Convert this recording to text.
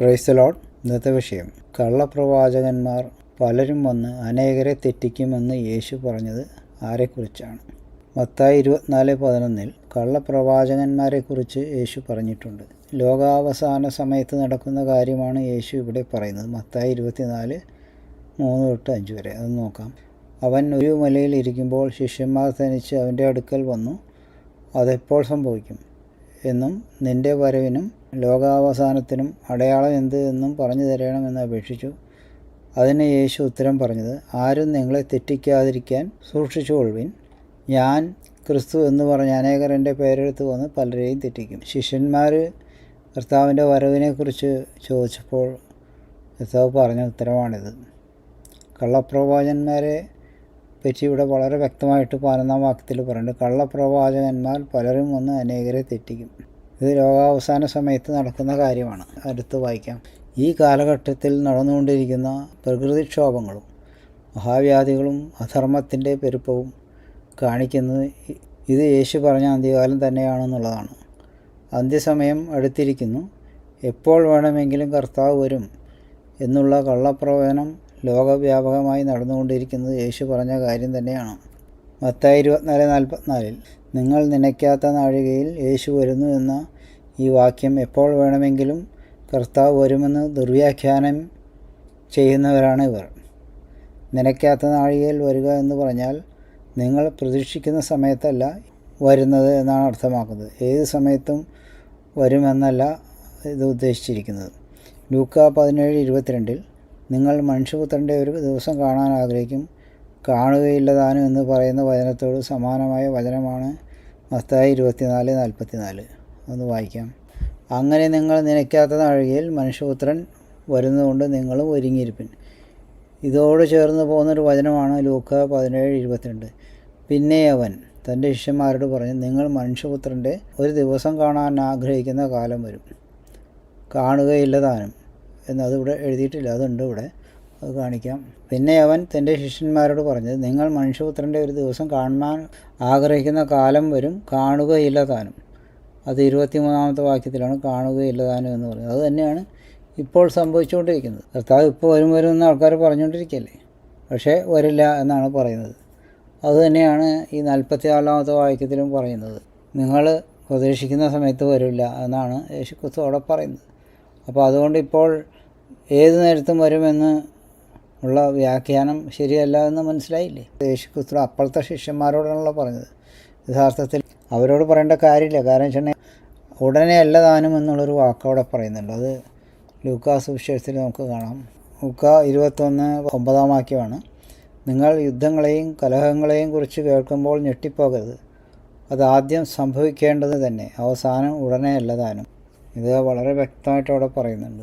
Price load ഇന്നത്തെ വിഷയം കള്ളപ്രവാചകന്മാർ പലരും വന്ന് അനേകരെ തെറ്റിക്കുമെന്ന് യേശു പറഞ്ഞത് ആരെക്കുറിച്ചാണ്? മത്തായി ഇരുപത്തിനാല് പതിനൊന്നിൽ കള്ളപ്രവാചകന്മാരെക്കുറിച്ച് യേശു പറഞ്ഞിട്ടുണ്ട്. ലോകാവസാന സമയത്ത് നടക്കുന്ന കാര്യമാണ് യേശു ഇവിടെ പറയുന്നത്. മത്തായി ഇരുപത്തിനാല് മൂന്ന് തൊട്ട് അഞ്ച് വരെ. അത് നോക്കാം. അവൻ ഒരു മലയിൽ ഇരിക്കുമ്പോൾ ശിഷ്യന്മാർ തനിച്ച് അവന്റെ അടുക്കൽ വന്നു. അതെപ്പോൾ സംഭവിക്കും? എന്നും നിന്റെ വരവിനും ലോകാവസാനത്തിനും അടയാളം എന്ത് എന്നും പറഞ്ഞു തരണമെന്ന് അപേക്ഷിച്ചു. അതിന് യേശു ഉത്തരം പറഞ്ഞത് ആരും നിങ്ങളെ തെറ്റിക്കാതിരിക്കാൻ സൂക്ഷിച്ചുകൊള്ളുവിൻ ഞാൻ ക്രിസ്തു എന്ന് പറഞ്ഞ് അനേകർ എന്റെ പേരെടുത്ത് വന്ന് പലരെയും തെറ്റിക്കും. ശിഷ്യന്മാർ കർത്താവിന്റെ വരവിനെക്കുറിച്ച് ചോദിച്ചപ്പോൾ കർത്താവ് പറഞ്ഞ ഉത്തരവാണിത് കള്ളപ്രവാചകന്മാരെ പറ്റി ഇവിടെ വളരെ വ്യക്തമായിട്ട് പതിനൊന്നാം വാക്യത്തിൽ പറയുന്നുണ്ട്. കള്ളപ്രവാചകന്മാർ പലരും വന്ന് അനേകരെ തെറ്റിക്കും. ഇത് ലോകാവസാന സമയത്ത് നടക്കുന്ന കാര്യമാണ്. അടുത്ത് വായിക്കാം. ഈ കാലഘട്ടത്തിൽ നടന്നുകൊണ്ടിരിക്കുന്ന പ്രകൃതിക്ഷോഭങ്ങളും മഹാവ്യാധികളും അധർമ്മത്തിന്റെ പെരുപ്പവും കാണിക്കുന്നത് ഇത് യേശു പറഞ്ഞ അന്ത്യകാലം തന്നെയാണെന്നുള്ളതാണ്. അന്ത്യസമയം അടുത്തിരിക്കുന്നു. എപ്പോൾ വേണമെങ്കിലും കർത്താവ് വരും എന്നുള്ള കള്ളപ്രവചനം ലോകവ്യാപകമായി നടന്നുകൊണ്ടിരിക്കുന്നത് യേശു പറഞ്ഞ കാര്യം തന്നെയാണ്. മത്തായി ഇരുപത്തിനാല് നാൽപ്പത്തിനാലിൽ നിങ്ങൾ നനയ്ക്കാത്ത നാഴികയിൽ യേശു വരുന്നു എന്ന ഈ വാക്യം എപ്പോൾ വേണമെങ്കിലും കർത്താവ് വരുമെന്ന് ദുർവ്യാഖ്യാനം ചെയ്യുന്നവരാണ് ഇവർ. നനയ്ക്കാത്ത നാഴികയിൽ വരിക എന്ന് പറഞ്ഞാൽ നിങ്ങൾ പ്രതീക്ഷിക്കുന്ന സമയത്തല്ല വരുന്നത് എന്നാണ് അർത്ഥമാക്കുന്നത്. ഏത് സമയത്തും വരുമെന്നല്ല ഇത് ഉദ്ദേശിച്ചിരിക്കുന്നത്. ലൂക്ക പതിനേഴ് ഇരുപത്തിരണ്ടിൽ നിങ്ങൾ മനുഷ്യപുത്രന്റെ ഒരു ദിവസം കാണാൻ ആഗ്രഹിക്കും. കാണുകയില്ല താനും എന്ന് പറയുന്ന വചനത്തോട് സമാനമായ വചനമാണ് മത്തായി ഇരുപത്തിനാല് നാൽപ്പത്തിനാല്. ഒന്ന് വായിക്കാം. അങ്ങനെ നിങ്ങൾ നനയ്ക്കാത്ത നാഴികയിൽ മനുഷ്യപുത്രൻ വരുന്നതുകൊണ്ട് നിങ്ങളും ഒരുങ്ങിയിരിപ്പിൻ. ഇതോട് ചേർന്ന് പോകുന്നൊരു വചനമാണ് ലൂക്ക പതിനേഴ് ഇരുപത്തിരണ്ട്. പിന്നെ അവൻ തന്റെ ശിഷ്യന്മാരോട് പറഞ്ഞു നിങ്ങൾ മനുഷ്യപുത്രന്റെ ഒരു ദിവസം കാണാൻ ആഗ്രഹിക്കുന്ന കാലം വരും. കാണുകയില്ല താനും. എന്നതിവിടെ എഴുതിയിട്ടില്ല. അതുണ്ട് ഇവിടെ. അത് കാണിക്കാം. പിന്നെ അവൻ തന്റെ ശിഷ്യന്മാരോട് പറഞ്ഞത് നിങ്ങൾ മനുഷ്യപുത്രന്റെ ഒരു ദിവസം കാണാൻ ആഗ്രഹിക്കുന്ന കാലം വരും കാണുകയില്ല താനും. അത് ഇരുപത്തിമൂന്നാമത്തെ വാക്യത്തിലാണ് കാണുകയില്ല താനും എന്ന് പറയുന്നത്. അത് തന്നെയാണ് ഇപ്പോൾ സംഭവിച്ചുകൊണ്ടിരിക്കുന്നത്. കർത്താവ് ഇപ്പോൾ വരും വരും എന്ന് ആൾക്കാർ പറഞ്ഞുകൊണ്ടിരിക്കുകയല്ലേ പക്ഷേ വരില്ല എന്നാണ് പറയുന്നത്. അതുതന്നെയാണ് ഈ നാൽപ്പത്തി നാലാമത്തെ വാക്യത്തിലും പറയുന്നത്. നിങ്ങൾ പ്രതീക്ഷിക്കുന്ന സമയത്ത് വരില്ല എന്നാണ് യേശുക്രിസ്തു അവിടെ പറയുന്നത്. അപ്പോൾ അതുകൊണ്ട് ഇപ്പോൾ ഏത് നേരത്തും വരുമെന്ന് ഉള്ള വ്യാഖ്യാനം ശരിയല്ല എന്ന് മനസ്സിലായില്ലേ? യേശുക്രിസ്തു അപ്പോഴത്തെ ശിഷ്യന്മാരോടാണല്ലോ പറഞ്ഞത്. യഥാർത്ഥത്തിൽ അവരോട് പറയേണ്ട കാര്യമില്ല. കാരണം വെച്ചാൽ ഉടനെ അല്ല താനും എന്നുള്ളൊരു വാക്ക് അവിടെ പറയുന്നുണ്ട്. അത് ലൂക്കാസ് സുവിശേഷത്തിൽ നമുക്ക് കാണാം. ലൂക്ക ഇരുപത്തൊന്ന് ഒമ്പതാം വാക്യമാണ്. നിങ്ങൾ യുദ്ധങ്ങളെയും കലഹങ്ങളെയും കുറിച്ച് കേൾക്കുമ്പോൾ ഞെട്ടിപ്പോകരുത്. അത് ആദ്യം സംഭവിക്കേണ്ടത് തന്നെ. അവസാനം ഉടനെ അല്ല താനും. ഇത് വളരെ വ്യക്തമായിട്ട് അവിടെ പറയുന്നുണ്ട്.